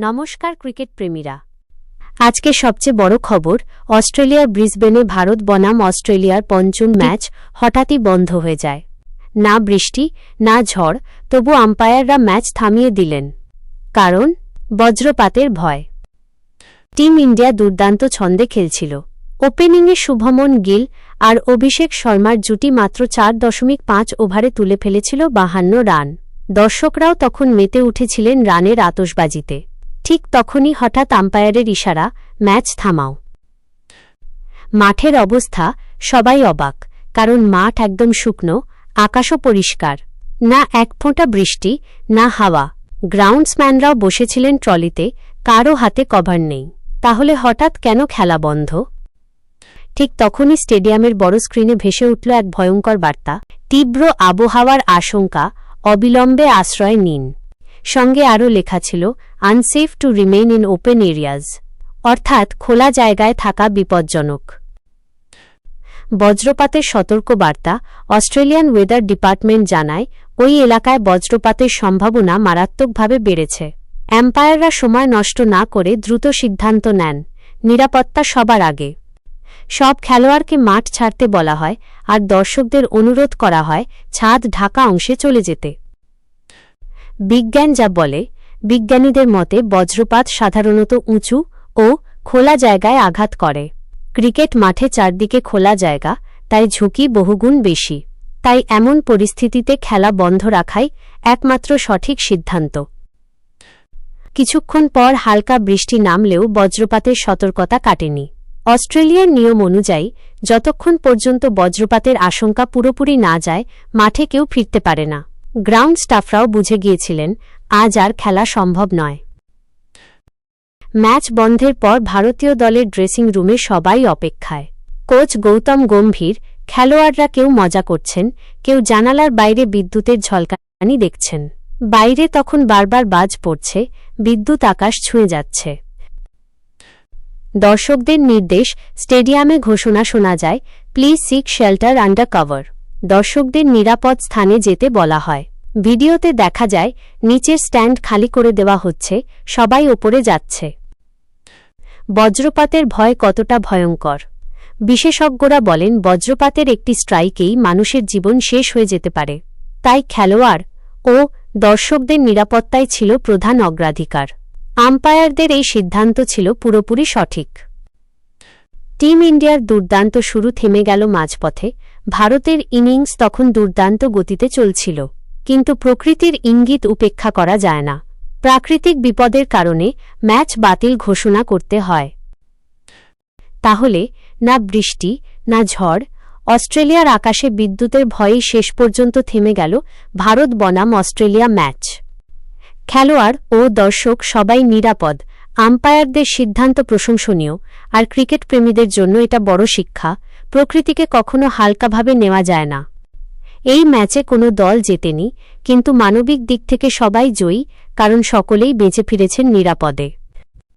নমস্কার ক্রিকেট প্রেমীরা। আজকে সবচেয়ে বড় খবর, অস্ট্রেলিয়ার ব্রিসবেনে ভারত বনাম অস্ট্রেলিয়ার পঞ্চম ম্যাচ হঠাৎই বন্ধ হয়ে যায়। না বৃষ্টি, না ঝড়, তবু আম্পায়াররা ম্যাচ থামিয়ে দিলেন। কারণ, বজ্রপাতের ভয়। টিম ইন্ডিয়া দুর্দান্ত ছন্দে খেলছিল। ওপেনিংয়ে শুভমন গিল আর অভিষেক শর্মার জুটি মাত্র চার দশমিক পাঁচ ওভারে তুলে ফেলেছিল বাহান্ন রান। দর্শকরাও তখন মেতে উঠেছিলেন রানের আতসবাজিতে ঠিক তখনই হঠাৎ আম্পায়ারের ইশারা, ম্যাচ থামাও। মাঠের অবস্থা সবাই অবাক, কারণ মাঠ একদম শুকনো, আকাশও পরিষ্কার। না এক ফোঁটা বৃষ্টি, না হাওয়া। গ্রাউন্ডসম্যানরাও বসেছিলেন ট্রলিতে, কারও হাতে কভার নেই। তাহলে হঠাৎ কেন খেলা বন্ধ? ঠিক তখনই স্টেডিয়ামের বড় স্ক্রিনে ভেসে উঠল এক ভয়ঙ্কর বার্তা। তীব্র আবহাওয়ার আশঙ্কা, অবিলম্বে আশ্রয় নিন। সঙ্গে আরও লেখা ছিল unsafe to remain in open areas অর্থাৎ খোলা জায়গায় থাকা বিপজ্জনক। বজ্রপাতের সতর্ক বার্তা অস্ট্রেলিয়ান ওয়েদার ডিপার্টমেন্ট জানায়, ওই এলাকায় বজ্রপাতের সম্ভাবনা মারাত্মকভাবে বেড়েছে। অ্যাম্পায়াররা সময় নষ্ট না করে দ্রুত সিদ্ধান্ত নেন, নিরাপত্তা সবার আগে। সব খেলোয়াড়কে মাঠ ছাড়তে বলা হয়, আর দর্শকদের অনুরোধ করা হয়, ছাদ ঢাকা অংশে চলে যেতে। বিজ্ঞান যা বলে, বিজ্ঞানীদের মতে বজ্রপাত সাধারণত উঁচু ও খোলা জায়গায় আঘাত করে। ক্রিকেট মাঠে চারদিকে খোলা জায়গা, তাই ঝুঁকি বহুগুণ বেশি। তাই এমন পরিস্থিতিতে খেলা বন্ধ রাখাই একমাত্র সঠিক সিদ্ধান্ত। কিছুক্ষণ পর হালকা বৃষ্টি নামলেও বজ্রপাতের সতর্কতা কাটেনি। অস্ট্রেলিয়ার নিয়ম অনুযায়ী, যতক্ষণ পর্যন্ত বজ্রপাতের আশঙ্কা পুরোপুরি না যায়, মাঠে কেউ ফিরতে পারে না। গ্রাউন্ড স্টাফরাও বুঝে গিয়েছিলেন, আজ আর খেলা সম্ভব নয়। ম্যাচ বন্ধের পর ভারতীয় দলের ড্রেসিং রুমে সবাই অপেক্ষায়। কোচ গৌতম গম্ভীর, খেলোয়াড়রা কেউ মজা করছেন, কেউ জানালার বাইরে বিদ্যুতের ঝলকানি দেখছেন। বাইরে তখন বারবার বাজ পড়ছে, বিদ্যুৎ আকাশ ছুঁয়ে যাচ্ছে। দর্শকদের নির্দেশ, স্টেডিয়ামে ঘোষণা শোনা যায়, please seek shelter under cover দর্শকদের নিরাপদ স্থানে যেতে বলা হয়। ভিডিওতে দেখা যায়, নিচের স্ট্যান্ড খালি করে দেওয়া হচ্ছে, সবাই ওপরে যাচ্ছে। বজ্রপাতের ভয় কতটা ভয়ঙ্কর। বিশেষজ্ঞরা বলেন, বজ্রপাতের একটি স্ট্রাইকেই মানুষের জীবন শেষ হয়ে যেতে পারে। তাই খেলোয়াড় ও দর্শকদের নিরাপত্তাই ছিল প্রধান অগ্রাধিকার। আম্পায়ারদের এই সিদ্ধান্ত ছিল পুরোপুরি সঠিক। টিম ইন্ডিয়ার দুর্দান্ত শুরু থেমে গেল মাঝপথে ভারতের ইনিংস তখন দুর্দান্ত গতিতে চলছিল, কিন্তু প্রকৃতির ইঙ্গিত উপেক্ষা করা যায় না। প্রাকৃতিক বিপদের কারণে ম্যাচ বাতিল ঘোষণা করতে হয়। তাহলে, না বৃষ্টি, না ঝড়, অস্ট্রেলিয়ার আকাশে বিদ্যুতের ভয়েই শেষ পর্যন্ত থেমে গেল ভারত বনাম অস্ট্রেলিয়া ম্যাচ। খেলোয়াড় ও দর্শক সবাই নিরাপদ, আম্পায়ারদের সিদ্ধান্ত প্রশংসনীয়, আর ক্রিকেট প্রেমীদের জন্য এটা বড় শিক্ষা প্রকৃতিকে কখনো হালকাভাবে নেওয়া যায় না। এই ম্যাচে কোনো দল জেতেনি, কিন্তু মানবিক দিক থেকে সবাই জয়ী, কারণ সকলেই বেঁচে ফিরেছেন নিরাপদে।